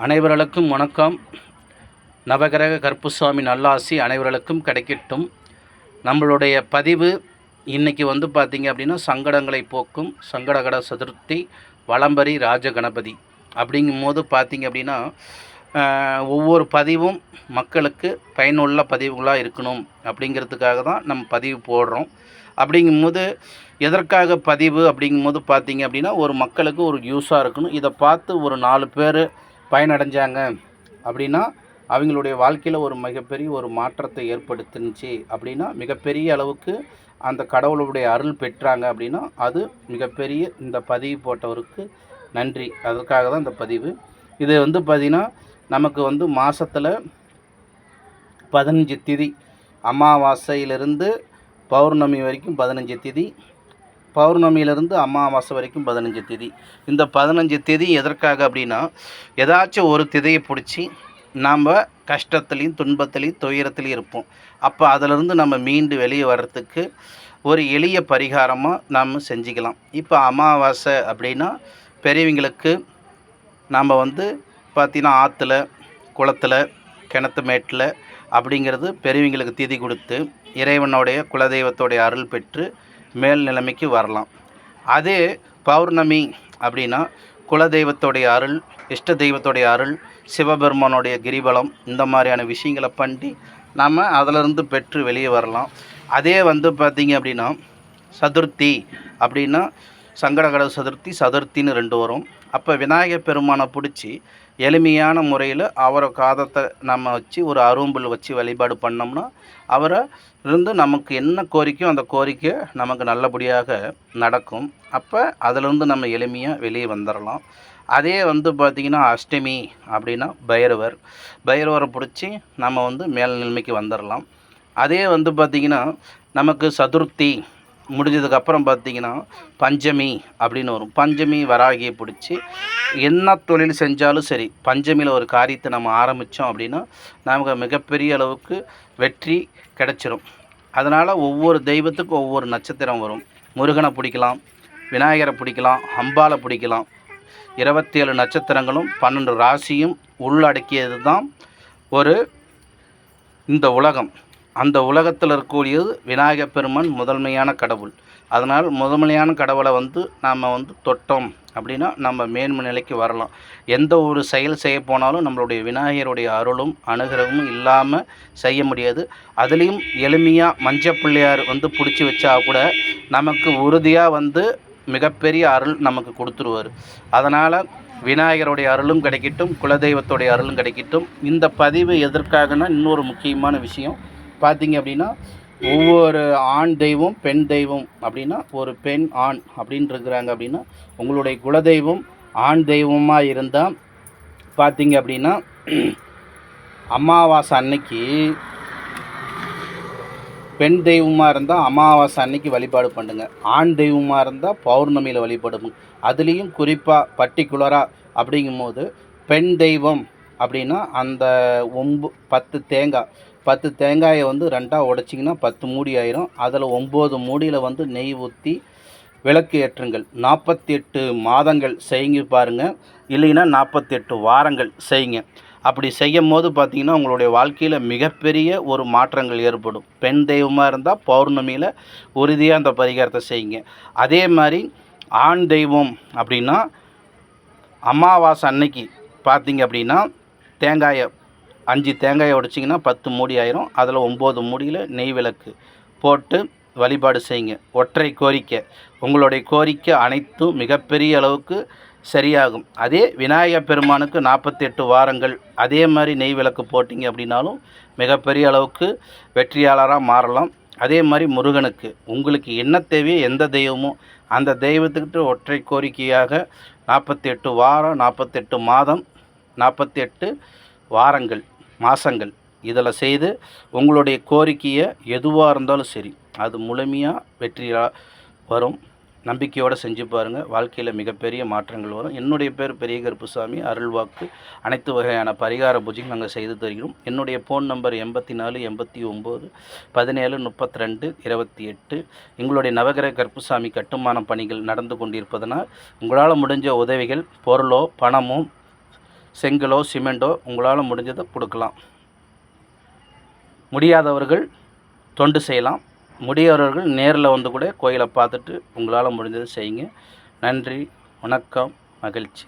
அனைவர்களுக்கும் வணக்கம். நவகிரக கற்புசாமி நல்லாசி அனைவர்களுக்கும் கிடைக்கட்டும். நம்மளுடைய பதிவு இன்றைக்கி வந்து பார்த்திங்க அப்படின்னா சங்கடங்களை போக்கும் சங்கடகட சதுர்த்தி வளம்பரி ராஜகணபதி அப்படிங்கும்போது பார்த்திங்க அப்படின்னா ஒவ்வொரு பதிவும் மக்களுக்கு பயனுள்ள பதிவுகளாக இருக்கணும் அப்படிங்கிறதுக்காக தான் நம்ம பதிவு போடுறோம். அப்படிங்கும்போது எதற்காக பதிவு அப்படிங்கும்போது பார்த்தீங்க அப்படின்னா ஒரு மக்களுக்கு ஒரு யூஸாக இருக்கணும். இதை பார்த்து ஒரு நாலு பேர் பயனடைஞ்சாங்க. அப்படின்னா அவங்களுடைய வாழ்க்கையில் ஒரு மிகப்பெரிய ஒரு மாற்றத்தை ஏற்படுத்துனுச்சு. அப்படின்னா மிகப்பெரிய அளவுக்கு அந்த கடவுளுடைய அருள் பெற்றாங்க அப்படின்னா அது மிகப்பெரிய இந்த பதிவு போட்டவருக்கு நன்றி. அதற்காக தான் இந்த பதிவு. இது வந்து பார்த்திங்கன்னா நமக்கு வந்து மாதத்தில் பதினஞ்சு திதி. அமாவாசையிலிருந்து பௌர்ணமி வரைக்கும் பதினஞ்சு திதி. பௌர்ணமியிலிருந்து அமாவாசை வரைக்கும் பதினஞ்சு திதி. இந்த பதினஞ்சு திதி எதற்காக அப்படின்னா ஏதாச்சும் ஒரு திதியை பிடிச்சி நாம் கஷ்டத்துலேயும் துன்பத்துலேயும் துயரத்துலேயும் இருப்போம். அப்போ அதிலிருந்து நம்ம மீண்டு வெளியே வர்றதுக்கு ஒரு எளிய பரிகாரமாக நாம் செஞ்சுக்கலாம். இப்போ அமாவாசை அப்படின்னா பெரியவங்களுக்கு நாம் வந்து பார்த்திங்கன்னா ஆற்றுல குளத்துல கிணத்து மேட்டில் அப்படிங்கிறது பெரியவங்களுக்கு திதி கொடுத்து இறைவனுடைய குலதெய்வத்தோடைய அருள் பெற்று மேல் நிலைமைக்கு வரலாம். அதே பௌர்ணமி அப்படின்னா குலதெய்வத்தோடைய அருள் இஷ்ட தெய்வத்தோடைய அருள் சிவபெருமானுடைய கிரிபலம் இந்த மாதிரியான விஷயங்களை பண்ணி நம்ம அதிலிருந்து பெற்று வெளியே வரலாம். அதே வந்து பார்த்திங்க அப்படின்னா சதுர்த்தி அப்படின்னா சங்கடகட சதுர்த்தி சதுர்த்தின்னு ரெண்டு வரும். அப்போ விநாயகர் பெருமானை பிடிச்சி எளிமையான முறையில் அவரை காதத்தை நம்ம வச்சு ஒரு அரும்புல் வச்சு வழிபாடு பண்ணோம்னா அவரை இருந்து நமக்கு என்ன கோரிக்கையோ அந்த கோரிக்கை நமக்கு நல்லபடியாக நடக்கும். அப்போ அதிலிருந்து நம்ம எளிமையாக வெளியே வந்துடலாம் அதே வந்து பார்த்திங்கன்னா அஷ்டமி அப்படின்னா பைரவர். பைரவரை பிடிச்சி நம்ம வந்து மேல் நிலைமைக்கு வந்துடலாம் அதே வந்து பார்த்திங்கன்னா நமக்கு சதுர்த்தி முடிஞ்சதுக்கப்புறம் பார்த்தீங்கன்னா பஞ்சமி அப்படின்னு வரும். பஞ்சமி வராகியை பிடிச்சி என்ன தொழில் செஞ்சாலும் சரி பஞ்சமியில் ஒரு காரியத்தை நம்ம ஆரம்பித்தோம் அப்படின்னா நமக்கு மிகப்பெரிய அளவுக்கு வெற்றி கிடைச்சிரும். அதனால் ஒவ்வொரு தெய்வத்துக்கும் ஒவ்வொரு நட்சத்திரம் வரும். முருகனை பிடிக்கலாம் விநாயகரை பிடிக்கலாம் அம்பாலை பிடிக்கலாம். இருபத்தி ஏழு நட்சத்திரங்களும் பன்னெண்டு ராசியும் உள்ளடக்கியது தான் ஒரு இந்த உலகம். அந்த உலகத்தில் இருக்கக்கூடியது விநாயகப் பெருமான் முதன்மையான கடவுள். அதனால் முதன்மையான கடவுளை வந்து நாம் வந்து தொட்டோம் அப்படின்னா நம்ம மேன்மை நிலைக்கு வரலாம். எந்த ஒரு செயல் செய்ய போனாலும் நம்மளுடைய விநாயகருடைய அருளும் அனுகிரகமும் இல்லாமல் செய்ய முடியாது. அதுலேயும் எளிமையாக மஞ்ச பிள்ளையார் வந்து பிடிச்சி வச்சா கூட நமக்கு உறுதியாக வந்து மிகப்பெரிய அருள் நமக்கு கொடுத்துருவார். அதனால் விநாயகருடைய அருளும் கிடைக்கட்டும் குலதெய்வத்துடைய அருளும் கிடைக்கட்டும். இந்த பதிவு எதற்காகனா இன்னொரு முக்கியமான விஷயம். பார்த்தீங்க அப்படின்னா ஒவ்வொரு ஆண் தெய்வம் பெண் தெய்வம் அப்படின்னா ஒரு பெண் ஆண் அப்படின்னு இருக்கிறாங்க அப்படின்னா உங்களுடைய குலதெய்வம் ஆண் தெய்வமாக இருந்தால் பார்த்தீங்க அப்படின்னா அமாவாசை அன்னைக்கு பெண் தெய்வமாக இருந்தால் அமாவாசை அன்னைக்கு வழிபாடு பண்ணுங்க. ஆண் தெய்வமாக இருந்தால் பௌர்ணமியில் வழிபாடு அதுலேயும் குறிப்பாக பர்டிகுலராக அப்படிங்கும்போது பெண் தெய்வம் அப்படின்னா அந்த ஒம்பு பத்து தேங்காய் பத்து தேங்காயை வந்து ரெண்டாக உடைச்சிங்கன்னா பத்து மூடி ஆயிரும். அதில் ஒம்பது மூடியில் வந்து நெய் ஊற்றி விளக்கு ஏற்றுங்கள். நாற்பத்தி எட்டு மாதங்கள் செய்யுங்க பாருங்கள் இல்லைன்னா நாற்பத்தெட்டு வாரங்கள் செய்யுங்க. அப்படி செய்யும் போது பார்த்திங்கன்னா உங்களுடைய வாழ்க்கையில் மிகப்பெரிய ஒரு மாற்றங்கள் ஏற்படும். பெண் தெய்வமாக இருந்தால் பௌர்ணமியில் உறுதியாக அந்த பரிகாரத்தை செய்யுங்க. அதே மாதிரி ஆண் தெய்வம் அப்படின்னா அமாவாசை அன்னைக்கு பார்த்தீங்க அப்படின்னா தேங்காயை அஞ்சு தேங்காயை உடைச்சிங்கன்னா பத்து மூடி ஆயிரும். அதில் ஒம்பது மூடியில் நெய் விளக்கு போட்டு வழிபாடு செய்யுங்க. ஒற்றை கோரிக்கை. உங்களுடைய கோரிக்கை அனைத்தும் மிகப்பெரிய அளவுக்கு சரியாகும். அதே விநாயகர் பெருமானுக்கு நாற்பத்தெட்டு வாரங்கள் அதே மாதிரி நெய் விளக்கு போட்டிங்க அப்படின்னாலும் மிகப்பெரிய அளவுக்கு வெற்றியாளராக மாறலாம். அதே மாதிரி முருகனுக்கு. உங்களுக்கு என்ன தேவையோ எந்த தெய்வமோ அந்த தெய்வத்துக்கிட்ட ஒற்றை கோரிக்கையாக நாற்பத்தெட்டு வாரம் நாற்பத்தெட்டு மாதம் நாற்பத்தெட்டு வாரங்கள். மாதங்கள் இதில் செய்து உங்களுடைய கோரிக்கையை எதுவாக இருந்தாலும் சரி அது முழுமையாக வெற்றியாக வரும். நம்பிக்கையோடு செஞ்சு பாருங்கள் வாழ்க்கையில் மிகப்பெரிய மாற்றங்கள் வரும். என்னுடைய பேர் பெரிய கருப்புசாமி அருள்வாக்கு. அனைத்து வகையான பரிகார பூஜைகள் நாங்கள் செய்து தருகிறோம். என்னுடைய ஃபோன் நம்பர் எண்பத்தி நாலு எண்பத்தி ஒம்பது பதினேழு முப்பத்தி ரெண்டு இருபத்தி எட்டு எங்களுடைய நவகிரக கருப்புசாமி கட்டுமான பணிகள் நடந்து கொண்டிருப்பதனால் உங்களால் முடிஞ்ச உதவிகள் பொருளோ பணமோ செங்கலோ சிமெண்ட்டோ உங்களால் முடிஞ்சதை கொடுக்கலாம். முடியாதவர்கள் தொண்டு செய்யலாம். முடியாதவர்கள் நேரில் வந்து கூட கோயிலை பார்த்துட்டு உங்களால் முடிஞ்சதை செய்யுங்க. நன்றி வணக்கம் மகிழ்ச்சி.